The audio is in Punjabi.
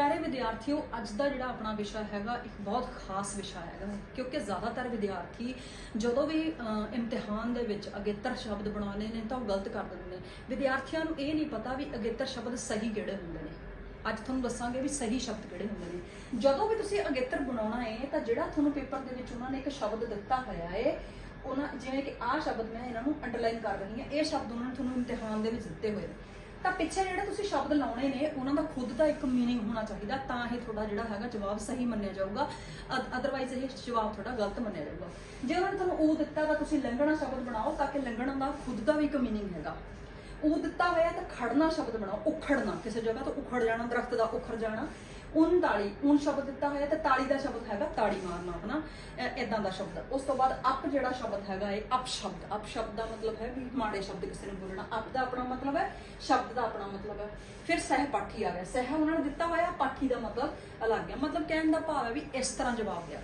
ਪਿਆਰੇ ਵਿਦਿਆਰਥੀਓ, ਅੱਜ ਦਾ ਜਿਹੜਾ ਆਪਣਾ ਵਿਸ਼ਾ ਹੈਗਾ, ਇੱਕ ਬਹੁਤ ਖਾਸ ਵਿਸ਼ਾ ਹੈਗਾ। ਕਿਉਂਕਿ ਜ਼ਿਆਦਾਤਰ ਵਿਦਿਆਰਥੀ ਜਦੋਂ ਵੀ ਇਮਤਿਹਾਨ ਦੇ ਵਿੱਚ ਅਗੇਤਰ ਸ਼ਬਦ ਬਣਾਉਂਦੇ ਨੇ ਤਾਂ ਉਹ ਗਲਤ ਕਰ ਦਿੰਦੇ ਨੇ। ਵਿਦਿਆਰਥੀਆਂ ਨੂੰ ਇਹ ਨਹੀਂ ਪਤਾ ਵੀ ਅਗੇਤਰ ਸ਼ਬਦ ਸਹੀ ਕਿਹੜੇ ਹੁੰਦੇ ਨੇ। ਅੱਜ ਤੁਹਾਨੂੰ ਦੱਸਾਂਗੇ ਵੀ ਸਹੀ ਸ਼ਬਦ ਕਿਹੜੇ ਹੁੰਦੇ ਨੇ। ਜਦੋਂ ਵੀ ਤੁਸੀਂ ਅਗੇਤਰ ਬਣਾਉਣਾ ਹੈ ਤਾਂ ਜਿਹੜਾ ਤੁਹਾਨੂੰ ਪੇਪਰ ਦੇ ਵਿੱਚ ਉਹਨਾਂ ਨੇ ਇੱਕ ਸ਼ਬਦ ਦਿੱਤਾ ਹੋਇਆ ਹੈ ਉਹਨਾਂ, ਜਿਵੇਂ ਕਿ ਆਹ ਸ਼ਬਦ ਮੈਂ ਇਹਨਾਂ ਨੂੰ ਅੰਡਰਲਾਈਨ ਕਰ ਰਹੀ ਹਾਂ, ਇਹ ਸ਼ਬਦ ਉਹਨਾਂ ਨੇ ਤੁਹਾਨੂੰ ਇਮਤਿਹਾਨ ਦੇ ਵਿੱਚ ਦਿੱਤੇ ਹੋਏ ਨੇ। ਤਾਂ ਪਿੱਛੇ ਜਿਹੜੇ ਤੁਸੀਂ ਸ਼ਬਦ ਲਾਉਣੇ ਨੇ ਉਹਨਾਂ ਦਾ ਖੁਦ ਦਾ ਇੱਕ मीनिंग ਹੋਣਾ ਚਾਹੀਦਾ ਤਾਂ ਇਹ ਤੁਹਾਡਾ ਜਿਹੜਾ ਹੈਗਾ ਜਵਾਬ ਸਹੀ ਮੰਨਿਆ ਜਾਊਗਾ ਅਦਰਵਾਈਜ਼ ਇਹ ਜਵਾਬ ਤੁਹਾਡਾ ਗਲਤ ਮੰਨਿਆ ਜਾਊਗਾ ਜੇ ਉਹਨਾਂ ਨੇ ਤੁਹਾਨੂੰ ਉਹ ਦਿੱਤਾ ਤਾਂ ਤੁਸੀਂ ਲੰਘਣਾ ਸ਼ਬਦ ਬਣਾਓ ਤਾਂ ਕਿ ਲੰਘਣਾ ਦਾ ਖੁਦ ਦਾ ਵੀ ਇੱਕ मीनिंग ਹੈਗਾ ਉਹ ਦਿੱਤਾ ਹੋਇਆ ਤਾਂ ਖੜਨਾ ਸ਼ਬਦ ਬਣਾਓ ਉਖੜਨਾ ਕਿਸੇ ਜਗ੍ਹਾ ਤੋਂ ਉਖੜ ਜਾਣਾ ਦਰਖਤ ਦਾ ਉਖੜ ਜਾਣਾ ਉਨ ਤਾਲੀ, ਉਨ ਸ਼ਬਦ ਦਿੱਤਾ ਹੋਇਆ ਤੇ ਤਾਲੀ ਦਾ ਸ਼ਬਦ ਹੈਗਾ ਤਾੜੀ ਮਾਰਨਾ ਹਨਾ ਇਦਾਂ ਦਾ ਸ਼ਬਦ। ਉਸ ਤੋਂ ਬਾਅਦ ਅਪ ਜਿਹੜਾ ਸ਼ਬਦ ਹੈਗਾ ਇਹ ਅਪ ਸ਼ਬਦ। ਅਪ ਸ਼ਬਦ ਦਾ ਮਤਲਬ ਹੈ ਵੀ ਮਾੜੇ ਸ਼ਬਦ ਕਿਸੇ ਨੂੰ ਬੋਲਣਾ। ਅਪ ਦਾ ਆਪਣਾ ਮਤਲਬ ਹੈ, ਸ਼ਬਦ ਦਾ ਆਪਣਾ ਮਤਲਬ ਹੈ। ਫਿਰ ਸਹਿ ਪਾਠੀ ਆ ਗਿਆ। ਸਹਿ ਉਹਨਾਂ ਨੇ ਦਿੱਤਾ ਹੋਇਆ, ਪਾਠੀ ਦਾ ਮਤਲਬ ਅਲੱਗ ਹੈ। ਮਤਲਬ ਕਹਿਣ ਦਾ ਭਾਵ ਹੈ ਵੀ ਇਸ ਤਰ੍ਹਾਂ ਜਵਾਬ ਦਿਆ।